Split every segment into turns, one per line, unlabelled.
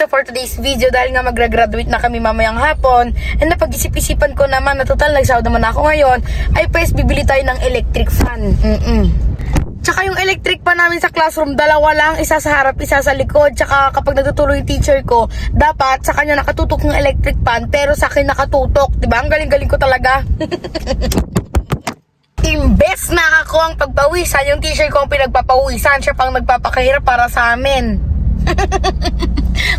So for today's video, dahil nga magra-graduate na kami mamayang hapon, and napag-isip-isipan ko naman na total nagsahod naman ako ngayon, ay pwes bibili tayo ng electric fan. Mm-mm. Tsaka yung electric pa namin sa classroom, dalawa lang, isa sa harap, isa sa likod. Tsaka kapag nagtuturo yung teacher ko, dapat sa kanya nakatutok ng electric fan, pero sa akin nakatutok. Diba? Ang galing-galing ko talaga. Imbes na ako ang pagpawisan, yung teacher ko ang pinagpapawisan, siya pang nagpapakahirap para sa amin.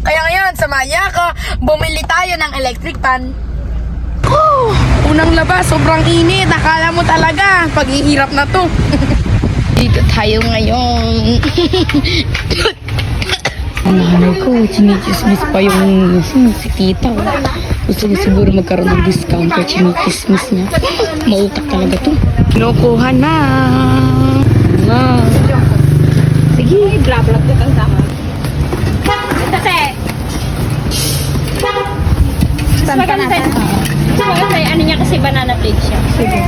Kaya ngayon, samahan niya ako, bumili tayo ng electric fan. Oh, unang labas, sobrang init. Akala mo talaga, paghihirap na to. Dito tayo ngayon. Ano ko, chinichismis pa yung si tita. Gusto niya siguro magkaroon ng discount kaya chinichismis niya. Mautak talaga to. Kinukuha na. Wow. Sige.
Blablag ka kang sama.
Stand ka natin.
kasi ano niya kasi banana plate siya.
Sige.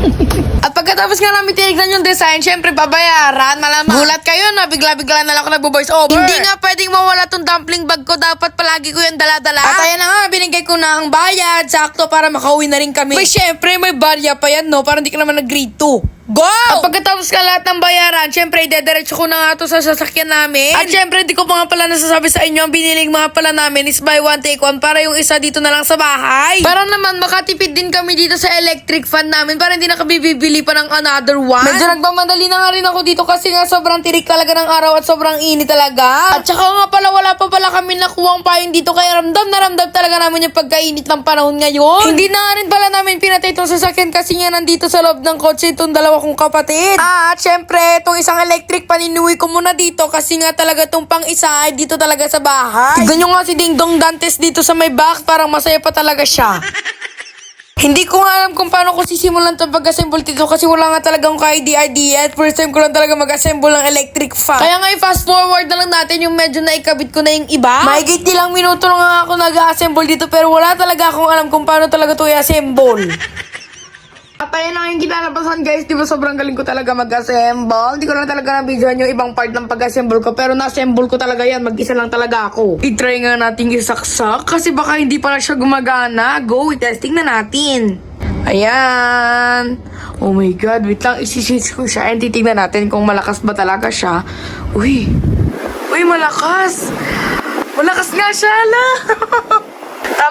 At pagkatapos nga namin tinignan yung design, syempre babayaran, malamang. Gulat kayo na, bigla-bigla na lang ako nagbo-voice over. Hindi nga pwedeng mawala tong dumpling bag ko, dapat palagi ko yung dala-dala. At ayan na nga, binigay ko na ang bayad, sakto para makauwi na rin kami. May syempre, may barya pa yan, no? Para hindi ka naman nag-grade 2. Go! At pagkatapos ka lahat ng bayaran, syempre, idediretso ko na nga to sa sasakyan namin. At syempre, di ko pa nga pala nasasabi sa inyo, ang biniling mga pala namin is buy one, take one, para yung isa dito na lang sa bahay. Para naman, makatipid din kami dito sa electric fan namin, para hindi na kami bibili pa ng another one. Medyo nagmamadali na nga rin ako dito kasi nga sobrang tirik talaga ng araw at sobrang init talaga. At saka nga pala, wala pa pala kami nakuha ang payong dito, kaya ramdam na ramdam talaga namin yung pagkainit ng panahon ngayon. Hindi na nga rin pala namin pinatay itong sasakyan kasi nga nandito sa loob ng kotse itong dalawa kong kapatid. At syempre, itong isang electric paninuwi ko muna dito kasi nga talaga itong pang isa ay dito talaga sa bahay. Tignan nga si Ding Dong Dantes dito sa may back, parang masaya pa talaga siya. Hindi ko nga alam kung paano ko sisimulan itong pag-assemble dito kasi wala nga talagang ka-idea at first time ko lang talaga mag-assemble ng electric fan. Kaya nga i-fast forward na lang natin yung medyo naikabit ko na yung iba. Mahigit ilang minuto na nga ako nag-assemble dito pero wala talaga akong alam kung paano talaga ito i-assemble. Ayun na yung kinalabasan guys, di ba sobrang galing ko talaga mag-assemble. Di ko lang talaga na-videoan yung ibang part ng pag-assemble ko. Pero na-assemble ko talaga yan, mag-isa lang talaga ako. I-try nga natin isaksak kasi baka hindi pala siya gumagana. Go, i-testing na natin. Ayan. Oh my God, wait lang, isi-switch ko siya. And titignan natin kung malakas ba talaga siya. Uy, uy, malakas. Malakas nga siya, ala.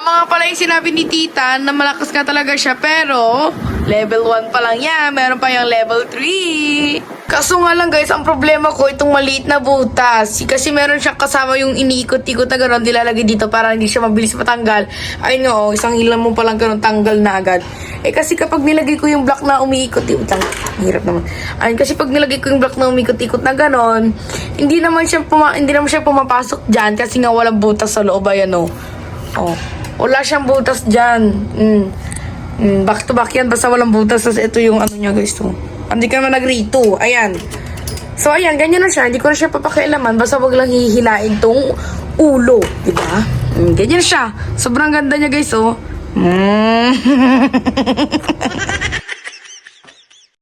Nga pala yung sinabi ni tita na malakas nga talaga siya pero level 1 pa lang yan. Meron pa yung level 3. Kaso nga lang guys, ang problema ko itong maliit na butas. Kasi meron siyang kasama yung iniikot-ikot na gano'n nilalagay dito para hindi siya mabilis matanggal. Ay no, isang hilang mo palang gano'n tanggal na agad. Eh kasi kapag nilagay ko yung block na umiikot-ikot, lang, hirap naman. Ay kasi pag nilagay ko yung block na umiikot-ikot na gano'n, hindi naman siya puma hindi naman siya pumapasok diyan kasi nga walang butas sa loob ayan oh. Oh. Wala siyang butas dyan. Mm. Mm, back to back yan. Basta walang butas. Tapos ito yung ano niya guys. To. Hindi ka naman nag-rito. Ayan. So ayan, ganyan na siya. Hindi ko na siya papakialaman. Basta wag lang hihilain tong ulo. Diba? Mm, ganyan siya. Sobrang ganda niya guys. Oh. Mm.